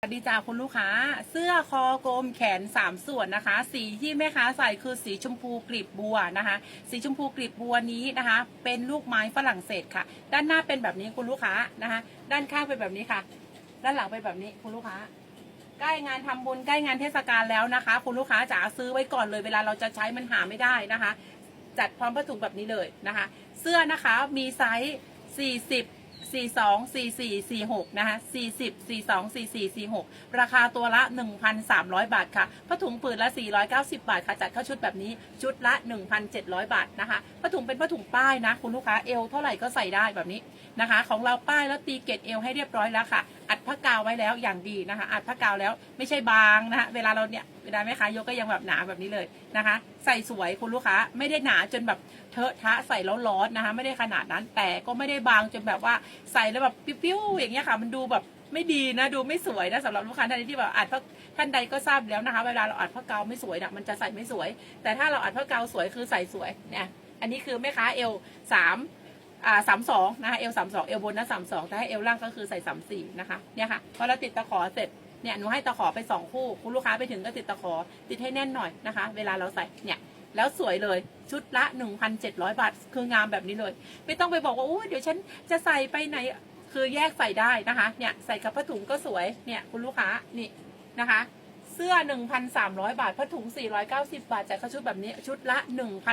สวัสดีจ้าคุณลูกค้า เสื้อคอกลมแขน 3 ส่วนนะคะ สีที่แม่ค้าใส่คือสีชมพูกลีบบัวนะคะ สีชมพูกลีบบัวนี้นะคะ เป็นลูกไม้ฝรั่งเศสค่ะ ด้านหน้าเป็นแบบนี้คุณลูกค้านะคะ ด้านข้างเป็นแบบนี้ค่ะ ด้านหลังเป็นแบบนี้คุณลูกค้า ใกล้งานทำบุญใกล้งานเทศกาลแล้วนะคะ คุณลูกค้าจ๋าซื้อไว้ก่อนเลยเวลาเราจะใช้มันหาไม่ได้นะคะ จัดพร้อมผ้าถุงแบบนี้เลยนะคะ เสื้อนะคะมีไซส์40 42 44 46 นะคะ 40 42 44 46 ราคาตัวละ 1,300 บาทค่ะผ้าถุงผืนละ 490 บาทค่ะ จัดเข้าชุดแบบนี้ ชุดละ 1,700 บาทนะคะผ้าถุงเป็นผ้าถุงป้ายนะ คุณลูกค้า เอวเท่าไหร่ก็ใส่ได้แบบนี้นะคะ ของเราป้ายแล้วตีเกตเอวให้เรียบร้อยแล้วค่ะ อัดผ้ากาวไว้แล้วอย่างดีนะคะ อัดผ้ากาวแล้วไม่ใช่บางนะคะเวลาเราเนี่ยเวลาแม่ค้ายกก็ยังแบบหนาแบบนี้เลยนะคะ ใส่สวยคุณลูกค้าไม่ได้หนาจนแบบเทอะทะใส่แล้วร้อนนะคะ ไม่ได้ขนาดนั้นแต่ก็ไม่ได้บางจนแบบว่าใส่แล้วแบบปิ้วๆอย่างเงี้ยค่ะ มันดูแบบไม่ดีนะดูไม่สวยนะสำหรับลูกค้าท่านที่แบบอัดผ้าท่านใดก็ทราบแล้วนะคะ เวลาเราอัดผ้ากาวไม่สวยนะมันจะใส่ไม่สวย แต่ถ้าเราอัดผ้ากาวสวยคือใส่สวยเนี่ยอันนี้คือแม่ค้าเอลสาม อ่าสามสองนะคะเอลสามสองเอลบนนะสามสองแต่ให้เอลล่างก็คือใส่สามสี่นะคะเนี่ยค่ะพอเราติดตะขอเสร็จเนี่ยหนูให้ตะขอไปสองคู่ คุณลูกค้าไปถึงก็ติดตะขอติดให้แน่นหน่อยนะคะ เวลาเราใส่เนี่ยแล้วสวยเลยชุดละ 1,700 บาท คืองามแบบนี้เลย ไม่ต้องไปบอกว่าอู้เดี๋ยวฉันจะใส่ไปไหนคือแยกใส่ได้นะคะ เนี่ยใส่กับผ้าถุงก็สวยเนี่ยคุณลูกค้านี่นะคะ เสื้อ 1,300 บาทผ้าถุง 490 บาทจ่ายค่าชุดแบบนี้ชุดละ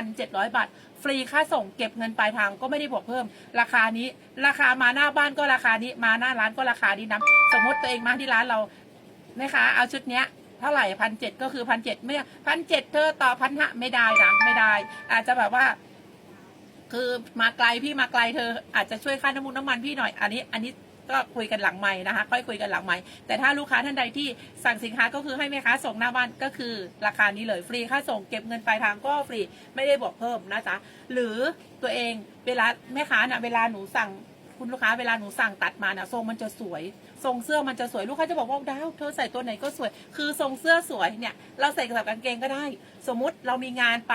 1,700 บาท ฟรีค่าส่งเก็บเงินปลายทางก็ไม่ได้บวกเพิ่ม ราคานี้ ราคามาหน้าบ้านก็ราคานี้มาหน้าร้านก็ราคานี้นะสมมติตัวเองมาที่ร้านเราแม่ค้าเอาชุดเนี้ยเท่าไหร่พันเจ็ดก็คือพันเจ็ดไม่พันเจ็ดเธอต่อพันห้าไม่ได้นะไม่ได้ อาจจะแบบว่า คือมาไกลพี่มาไกลเธออาจจะช่วยค่าน้ำมันน้ำมันพี่หน่อย อันนี้อันนี้ ก็คุยกันหลังใหม่นะคะ ค่อยคุยกันหลังใหม่แต่ถ้าลูกค้าท่านใดที่สั่งสินค้าก็คือให้แม่ค้าส่งหน้าบ้านก็คือราคานี้เลยฟรีค่าส่งเก็บเงินปลายทางก็ฟรีไม่ได้บวกเพิ่มนะจ๊ะหรือตัวเองเวลาแม่ค้าน่ะเวลาหนูสั่งคุณลูกค้าเวลาหนูสั่งตัดมาน่ะทรงมันจะสวย ทรงเสื้อมันจะสวยลูกค้าจะบอกว่าดาวเธอใส่ตัวไหนก็สวย คือทรงเสื้อสวยเนี่ย เราใส่กับกางเกงก็ได้ สมมุติเรามีงานไป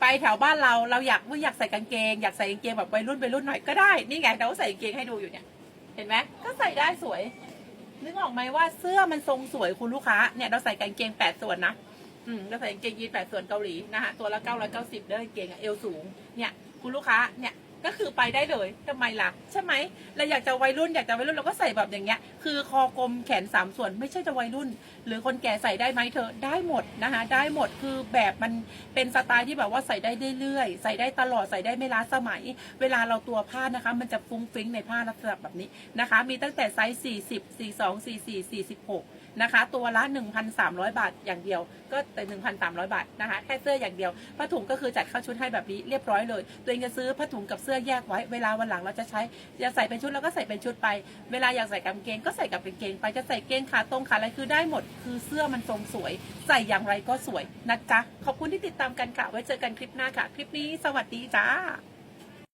ไปแถวบ้านเราเราอยากว่าอยากใส่กางเกง อยากใส่กางเกงแบบวัยรุ่นวัยรุ่นหน่อยก็ได้นี่ไงเราใส่กางเกงให้ดูอยู่เนี่ย เห็นไหมก็ใส่ได้สวย นึกออกไหมว่าเสื้อมันทรงสวยคุณลูกค้า เนี่ยเราใส่กางเกงแปดส่วนนะ อืมเราใส่กางเกงยีนแปดส่วนเกาหลีนะคะตัวละเก้าร้อยเก้าสิบเด้อกางเกงอะเอวสูง เนี่ย คุณลูกค้า เนี่ยก็คือไปได้เลยทำไมล่ะ ใช่ไหมเราอยากจะวัยรุ่นอยากจะวัยรุ่นเราก็ใส่แบบอย่างเงี้ย คือคอกลมแขนสามส่วนไม่ใช่จะวัยรุ่น หรือคนแก่ใส่ได้ไหมเธอได้หมดนะคะได้หมดคือแบบมันเป็นสไตล์ที่แบบว่าใส่ได้เรื่อยๆใส่ได้ตลอดใส่ได้ไม่ล้าสมัย เวลาเราตัวผ้านะคะ มันจะฟุ้งฟิ้งในผ้าลักษณะแบบนี้นะคะ มีตั้งแต่ไซส์ 40 42 44 46นะคะตัวละ 1,300 บาทอย่างเดียว ก็แต่ 1,300 บาทนะคะแค่เสื้ออย่างเดียวผ้าถุงก็คือจัดเข้าชุดให้แบบนี้เรียบร้อยเลย ตัวเองจะซื้อผ้าถุงกับเสื้อแยกไว้ เวลาวันหลังเราจะใช้อยากใส่เป็นชุดเราก็ใส่เป็นชุดไป เวลาอยากใส่กางเกงก็ใส่กับเป็นเกงไปจะใส่เกงขาตรงขาอะไรคือได้หมด คือเสื้อมันทรงสวย ใส่อย่างไรก็สวยนะจ๊ะขอบคุณที่ติดตามกันค่ะ ไว้เจอกันคลิปหน้าค่ะ คลิปนี้สวัสดีจ้า